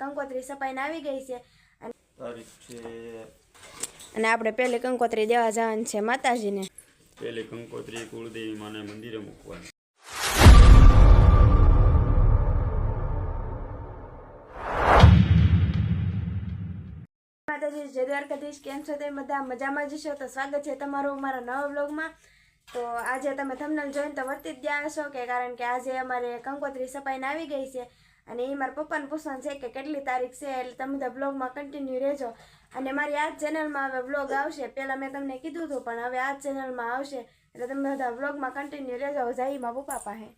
કંકોત્રી સપાઈને આવી ગઈ છે. અને આપણે પહેલી કંકોત્રી દેવા જવાનું છે માતાજીને. પહેલી કંકોત્રી કુળદેવી માને મંદિરે મૂકવાની. માતાજી જય દ્વારકાધીશ કેમ છો? તે બધા મજામાં જશો તો સ્વાગત છે તમારું અમારા નવા બ્લોગમાં તો આજે તમે થંબનેલ જોઈને તો વર્તી જ ગયા હશો કે કારણ કે આજે અમારે કંકોત્રી સપાઈને આવી ગઈ છે. અને એ મારા પપ્પાને પૂછવાનું છે કે કેટલી તારીખ છે એટલે તમે બધા બ્લોગમાં કન્ટિન્યુ રહેજો. અને મારી આ ચેનલમાં હવે બ્લોગ આવશે. પહેલાં મેં તમને કીધું હતું પણ હવે આ જ ચેનલમાં આવશે. એટલે તમે બધા બ્લોગમાં કન્ટિન્યુ રહેજો. જાહીમાં પપ્પા પાસે.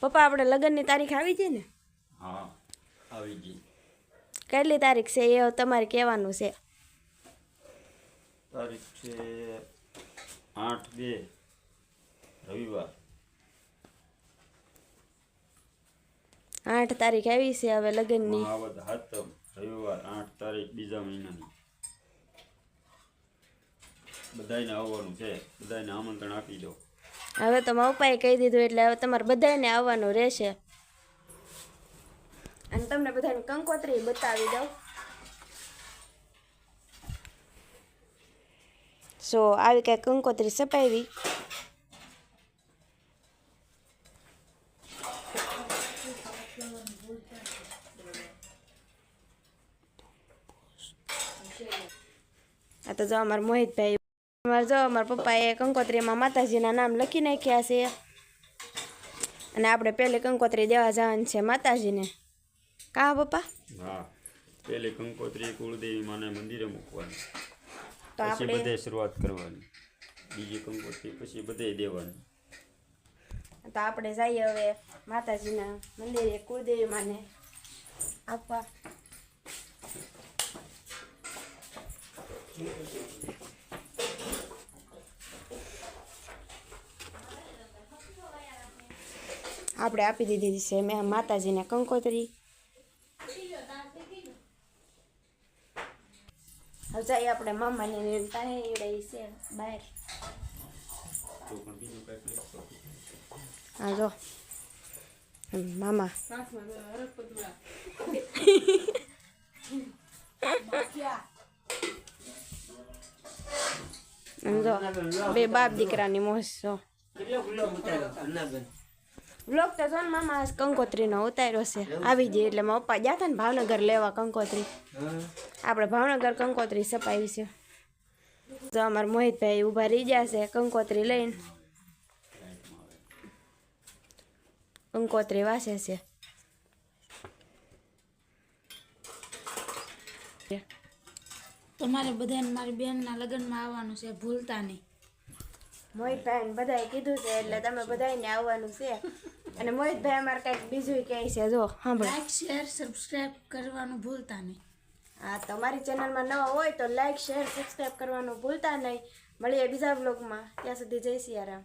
પપ્પા આપણે લગ્નની તારીખ આવી ગઈ ને? હા આવી ગઈ. કેટલી તારીખ છે એ તમારે કહેવાનું છે? તારીખ છે આઠ બે રવિવાર. આઠ તારીખ આવી છે હવે લગ્નની. રવિવાર આઠ તારીખ બીજા મહિનાની. બધાને આવવાનું છે બધાને આમંત્રણ આપી દો. હવે તો મારા કહી દીધું એટલે હવે તમારે બધાને આવવાનું રહેશે. અને તમને બધાને કંકોત્રી બતાવી દઉં. સો આવી કાંઈ કંકોત્રી સપાવી આ તો જો અમારા મોહિતભાઈ અમારે જો અમારા પપ્પાએ કંકોત્રીમાં માતાજીના નામ લખી નાખ્યા છે. અને આપણે પહેલી કંકોત્રી દેવા જવાનું છે માતાજીને. કા પપ્પા? હા પેલી કંકોત્રી કુળદેવી માને મંદિરે મૂકવાની. તો પછી આપણે બધે શરૂઆત કરવાની. બીજી કંકોત્રી પછી બધે દેવાની. તો આપણે જઈએ હવે માતાજીના મંદિરે કુળદેવી માને આપવા. આપણે આપી દીધી છે મેં માતાજીને કંકોત્રી. હવે જઈએ આપણે મામાની પાસે ઈડાઈ છે બહાર. હા જો. મામા. જો બે બાપ દીકરાની મોજ જો બ્લોક તો જો ને મામા કંકોત્રીનો ઉતાર્યો છે. આવી જાય એટલે મારા પપ્પા ગયા હતા ને ભાવનગર લેવા કંકોત્રી. આપણે ભાવનગર કંકોત્રી સપાવી છે. જો અમારા મોહિતભાઈ ઊભા રહી છે કંકોત્રી લઈને. કંકોત્રી વાસે છે. તમારે બધાને મારી બેનના લગ્નમાં આવવાનું છે ભૂલતા નહીં. મોહિતભાઈ બધાએ કીધું છે એટલે તમે બધાને આવવાનું છે. અને મોહિતભાઈ અમારે કંઈક બીજું કહે છે જો સાંભળો. લાઈક શેર સબસ્ક્રાઇબ કરવાનું ભૂલતા નહીં. હા તમારી ચેનલમાં નવા હોય તો લાઈક શેર સબસ્ક્રાઈબ કરવાનું ભૂલતા નહીં. મળીએ બીજા બ્લોગમાં ત્યાં સુધી જય સિયારામ.